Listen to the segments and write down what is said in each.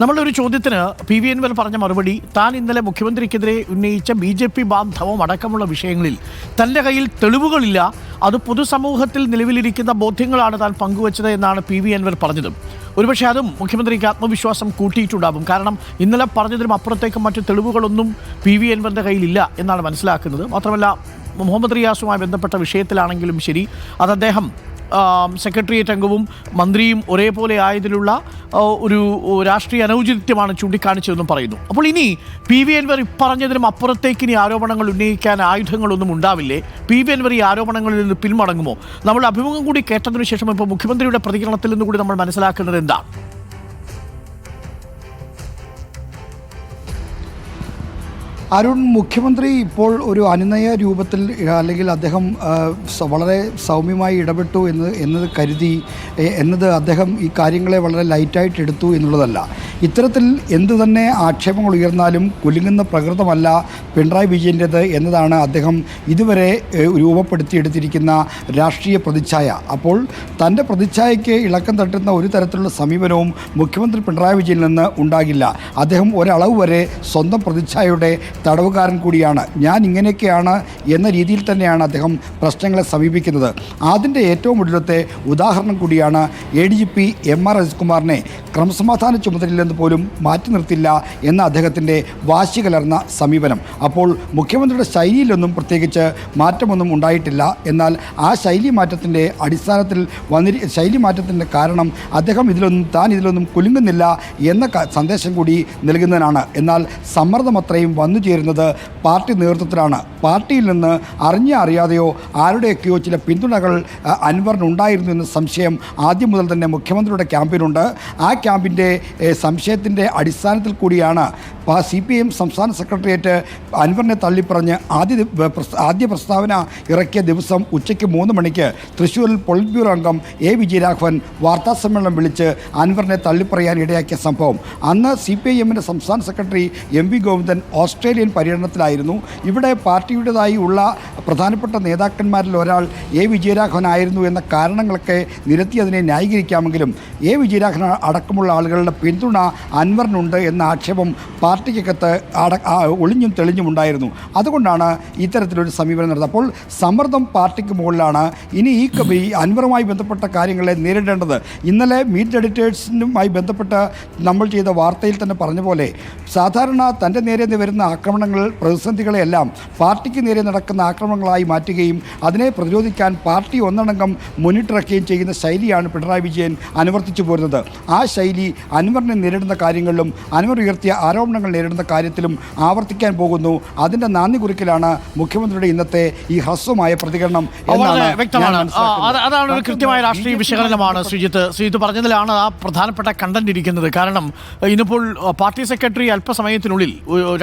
നമ്മളുടെ ഒരു ചോദ്യത്തിന് പി വി എൻവൽ പറഞ്ഞ മറുപടി താൻ ഇന്നലെ മുഖ്യമന്ത്രിക്കെതിരെ ഉന്നയിച്ച ബി ജെ പി ബാന്ധവം അടക്കമുള്ള വിഷയങ്ങളിൽ തന്റെ കയ്യിൽ തെളിവുകളില്ല അത് പൊതുസമൂഹത്തിൽ നിലവിലിരിക്കുന്ന ബോധ്യങ്ങളാണ് താൻ പങ്കുവച്ചത് എന്നാണ് പി വി എൻവൽ പറഞ്ഞതും. ഒരുപക്ഷെ അതും മുഖ്യമന്ത്രിക്ക് ആത്മവിശ്വാസം കൂട്ടിയിട്ടുണ്ടാകും. കാരണം ഇന്നലെ പറഞ്ഞതിനും അപ്പുറത്തേക്കും മറ്റു തെളിവുകളൊന്നും പി വി എൻവറിന്റെ കയ്യിലില്ല എന്നാണ് മനസ്സിലാക്കുന്നത്. മാത്രമല്ല മുഹമ്മദ് റിയാസുമായി ബന്ധപ്പെട്ട വിഷയത്തിലാണെങ്കിലും ശരി അത് അദ്ദേഹം സെക്രട്ടേറിയറ്റ് അംഗവും മന്ത്രിയും ഒരേപോലെ ആയതിലുള്ള ഒരു രാഷ്ട്രീയ അനൗചിത്യമാണ് ചൂണ്ടിക്കാണിച്ചതെന്നും പറയുന്നു. അപ്പോൾ ഇനി പി വി എൻവർ ഇപ്പറഞ്ഞതിനും അപ്പുറത്തേക്ക് ഇനി ആരോപണങ്ങൾ ഉന്നയിക്കാൻ ആയുധങ്ങളൊന്നും ഉണ്ടാവില്ലേ? പി വി എൻവർ ഈ ആരോപണങ്ങളിൽ നിന്ന് പിന്മടങ്ങുമോ? നമ്മൾ അഭിമുഖം കൂടി കേട്ടതിനു ശേഷം ഇപ്പോൾ മുഖ്യമന്ത്രിയുടെ പ്രതികരണത്തിൽ നിന്ന് കൂടി നമ്മൾ മനസ്സിലാക്കുന്നത് എന്താണ്? അരുൺ മുഖ്യമന്ത്രി ഇപ്പോൾ ഒരു അനുനയ രൂപത്തിൽ അല്ലെങ്കിൽ അദ്ദേഹം വളരെ സൗമ്യമായി ഇടപെട്ടു എന്ന് എന്നത് കരുതി എന്നത് അദ്ദേഹം ഈ കാര്യങ്ങളെ വളരെ ലൈറ്റായിട്ട് എടുത്തു എന്നുള്ളതല്ല. ഇത്തരത്തിൽ എന്തു തന്നെ ആക്ഷേപങ്ങൾ ഉയർന്നാലും കുലുങ്ങുന്ന പ്രകൃതമല്ല പിണറായി വിജയന്റേത് എന്നതാണ് അദ്ദേഹം ഇതുവരെ രൂപപ്പെടുത്തിയെടുത്തിരിക്കുന്ന രാഷ്ട്രീയ പ്രതിച്ഛായ. അപ്പോൾ തന്റെ പ്രതിച്ഛായയ്ക്ക് ഇളക്കം തട്ടുന്ന ഒരു തരത്തിലുള്ള സമീപനവും മുഖ്യമന്ത്രി പിണറായി വിജയനിൽ നിന്ന് ഉണ്ടാകില്ല. അദ്ദേഹം ഒരളവ് വരെ സ്വന്തം പ്രതിച്ഛായയുടെ തടവുകാരൻ കൂടിയാണ്. ഞാൻ ഇങ്ങനെയൊക്കെയാണ് എന്ന രീതിയിൽ തന്നെയാണ് അദ്ദേഹം പ്രശ്നങ്ങളെ സമീപിക്കുന്നത്. അതിന്റെ ഏറ്റവും ഒടുവിലത്തെ ഉദാഹരണം കൂടിയാണ് A D G P M R അജിത്കുമാറിനെ ക്രമസമാധാന ചുമതലയിൽ നിന്ന് പോലും മാറ്റി നിർത്തില്ല എന്ന അദ്ദേഹത്തിന്റെ വാശി കലർന്ന സമീപനം. അപ്പോൾ മുഖ്യമന്ത്രിയുടെ ശൈലിയിലൊന്നും പ്രത്യേകിച്ച് മാറ്റമൊന്നും ഉണ്ടായിട്ടില്ല. എന്നാൽ ആ ശൈലി മാറ്റത്തിന്റെ അടിസ്ഥാനത്തിൽ വന്നിരി ശൈലി മാറ്റത്തിന്റെ കാരണം അദ്ദേഹം ഇതിലൊന്നും താൻ ഇതിലൊന്നും കുലുങ്ങുന്നില്ല എന്ന സന്ദേശം കൂടി നൽകുന്നതിനാണ്. എന്നാൽ സമ്മർദ്ദം അത്രയും വന്നു ചേരുന്നത് പാർട്ടി നേതൃത്വത്തിലാണ്. പാർട്ടിയിൽ നിന്ന് അറിഞ്ഞ അറിയാതെയോ ആരുടെയൊക്കെയോ ചില പിന്തുണകൾ അൻവറിനുണ്ടായിരുന്നു എന്ന സംശയം ആദ്യം മുതൽ തന്നെ മുഖ്യമന്ത്രിയുടെ ക്യാമ്പിനുണ്ട് ആ ക്യാമ്പിന്റെ സംശയത്തിന്റെ അടിസ്ഥാനത്തിൽ കൂടിയാണ് സി പി എം സംസ്ഥാന സെക്രട്ടേറിയറ്റ് അൻവറിനെ തള്ളിപ്പറഞ്ഞ് ആദ്യ ആദ്യ പ്രസ്താവന ഇറക്കിയ ദിവസം ഉച്ചയ്ക്ക് മൂന്ന് മണിക്ക് തൃശ്ശൂരിൽ പൊളിറ്റ് ബ്യൂറോ അംഗം എ വിജയരാഘവൻ വാർത്താസമ്മേളനം വിളിച്ച് അൻവറിനെ തള്ളിപ്പറയാൻ ഇടയാക്കിയ സംഭവം. അന്ന് സി പി ഐ എമ്മിന്റെ സംസ്ഥാന secretary M V Govindan Australian പര്യടനത്തിലായിരുന്നു. ഇവിടെ പാർട്ടിയുടേതായി ഉള്ള പ്രധാനപ്പെട്ട നേതാക്കന്മാരിൽ ഒരാൾ എ വിജയരാഘവനായിരുന്നു എന്ന കാരണങ്ങളൊക്കെ നിരത്തി അതിനെ ന്യായീകരിക്കാമെങ്കിലും എ വിജയരാഘവൻ അടക്കമുള്ള ആളുകളുടെ പിന്തുണ അൻവറിനുണ്ട് എന്ന ആക്ഷേപം പാർട്ടിക്കകത്ത് അട ഒളിഞ്ഞും തെളിഞ്ഞും ഉണ്ടായിരുന്നു. അതുകൊണ്ടാണ് ഇത്തരത്തിലൊരു സമീപനം നടന്നത്. അപ്പോൾ സമ്മർദ്ദം പാർട്ടിക്ക് മുകളിലാണ്. ഇനി ഈ അൻവറുമായി ബന്ധപ്പെട്ട കാര്യങ്ങളെ നേരിടേണ്ടത്. ഇന്നലെ മീറ്റ് എഡിറ്റേഴ്സിനുമായി ബന്ധപ്പെട്ട് നമ്മൾ ചെയ്ത വാർത്തയിൽ തന്നെ പറഞ്ഞ പോലെ സാധാരണ തന്റെ നേരെ വരുന്ന ആക്രമണങ്ങൾ പ്രതിസന്ധികളെയെല്ലാം പാർട്ടിക്ക് നേരെ നടക്കുന്ന ആക്രമണങ്ങളായി മാറ്റുകയും അതിനെ പ്രതിരോധിക്കാൻ പാർട്ടി ഒന്നടങ്കം മുന്നിട്ടിറക്കുകയും ചെയ്യുന്ന ശൈലിയാണ് പിണറായി വിജയൻ അനുവർത്തിച്ചു പോരുന്നത്. ആ ശൈലി അൻവറിനെ നേരിടുന്ന കാര്യങ്ങളിലും അൻവർ ഉയർത്തിയ ആരോപണങ്ങൾ നേരിടുന്ന കാര്യത്തിലും ആവർത്തിക്കാൻ പോകുന്നു. അതിന്റെ നാന്ദി കുറിക്കലാണ് മുഖ്യമന്ത്രിയുടെ ഇന്നത്തെ ഈ ഹ്രസ്വമായ പ്രതികരണം അതാണ് ഒരു കൃത്യമായ രാഷ്ട്രീയ വിശകലനമാണ് ശ്രീജിത്ത്. ശ്രീജിത്ത് പറഞ്ഞതിലാണ് ആ പ്രധാനപ്പെട്ട കണ്ടന്റ് ഇരിക്കുന്നത്. കാരണം ഇന്നിപ്പോൾ പാർട്ടി സെക്രട്ടറി അല്പസമയത്തിനുള്ളിൽ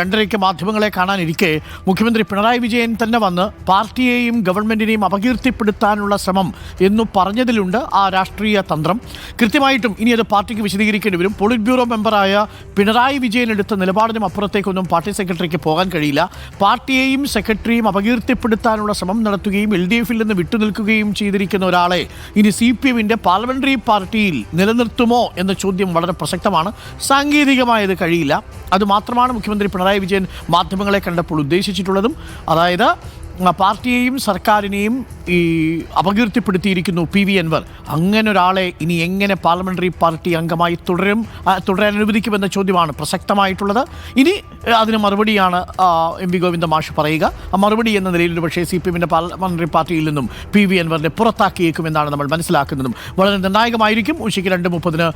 രണ്ടരയ്ക്ക് രണ്ടരയ്ക്ക് മാധ്യമങ്ങളെ കാണാനിരിക്കെ മുഖ്യമന്ത്രി പിണറായി വിജയൻ തന്നെ വന്ന് പാർട്ടിയെയും ഗവൺമെന്റിനെയും അപകീർത്തിപ്പെടുത്താനുള്ള ശ്രമം എന്നു പറഞ്ഞതിലുണ്ട് ആ രാഷ്ട്രീയ തന്ത്രം. കൃത്യമായിട്ടും ഇനി അത് പാർട്ടിക്ക് വിശദീകരിക്കേണ്ടി വരും. പോളിറ്റ് ബ്യൂറോ മെമ്പറായ പിണറായി വിജയൻ എടുത്ത നിലപാടിനും അപ്പുറത്തേക്കൊന്നും പാർട്ടി സെക്രട്ടറിക്ക് പോകാൻ കഴിയില്ല. പാർട്ടിയെയും സെക്രട്ടറിയും അപകീർത്തിപ്പെടുത്താനുള്ള ശ്രമം നടത്തുകയും എൽ ഡി എഫിൽ നിന്ന് വിട്ടുനിൽക്കുകയും ചെയ്തിരിക്കുന്ന ഒരാളെ ഇനി സി പി എമ്മിന്റെ പാർലമെന്ററി പാർട്ടിയിൽ നിലനിർത്തുമോ എന്ന ചോദ്യം വളരെ പ്രസക്തമാണ്. സാങ്കേതികമായത് കഴിയില്ല. അതുമാത്രമാണ് മുഖ്യമന്ത്രി പിണറായി വിജയൻ മാധ്യമങ്ങളെ കണ്ടപ്പോൾ ഉദ്ദേശിച്ചിട്ടുള്ളതും അതായത് പാർട്ടിയെയും സർക്കാരിനെയും ഈ അപകീർത്തിപ്പെടുത്തിയിരിക്കുന്നു പി വി അൻവർ. അങ്ങനെ ഒരാളെ ഇനി എങ്ങനെ പാർലമെന്ററി പാർട്ടി അംഗമായി തുടരും തുടരാൻ അനുവദിക്കുമെന്ന ചോദ്യമാണ് പ്രസക്തമായിട്ടുള്ളത്. ഇനി അതിന് മറുപടിയാണ് എം വി ഗോവിന്ദ മാഷ് പറയുക. ആ മറുപടി എന്ന നിലയിൽ ഒരു പക്ഷേ സി പി എമ്മിന്റെ പാർലമെന്ററി പാർട്ടിയിൽ നിന്നും പി വി അൻവറിനെ പുറത്താക്കിയേക്കുമെന്നാണ് നമ്മൾ മനസ്സിലാക്കുന്നതും. വളരെ നിർണായകമായിരിക്കും. ഉച്ചയ്ക്ക് രണ്ട് മുപ്പതിന്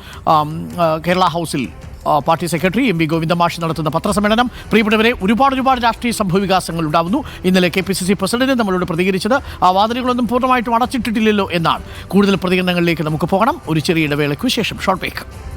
കേരള ഹൗസിൽ party secretary M V Govinda മാഷ് നടത്തുന്ന പത്രസമ്മേളനം. പ്രിയപ്പെട്ടവരെ ഒരുപാട് ഒരുപാട് രാഷ്ട്രീയ സംഭവവികാസങ്ങൾ ഉണ്ടാവുന്നു. ഇന്നലെ K P C C president നമ്മളോട് പ്രതികരിച്ചത് ആ വാതിലുകളൊന്നും പൂർണമായിട്ടും അടച്ചിട്ടിട്ടില്ലല്ലോ എന്നാണ്. കൂടുതൽ പ്രതികരണങ്ങളിലേക്ക് നമുക്ക് പോകണം. ഒരു ചെറിയ ഇടവേളയ്ക്ക് ശേഷം. Short break.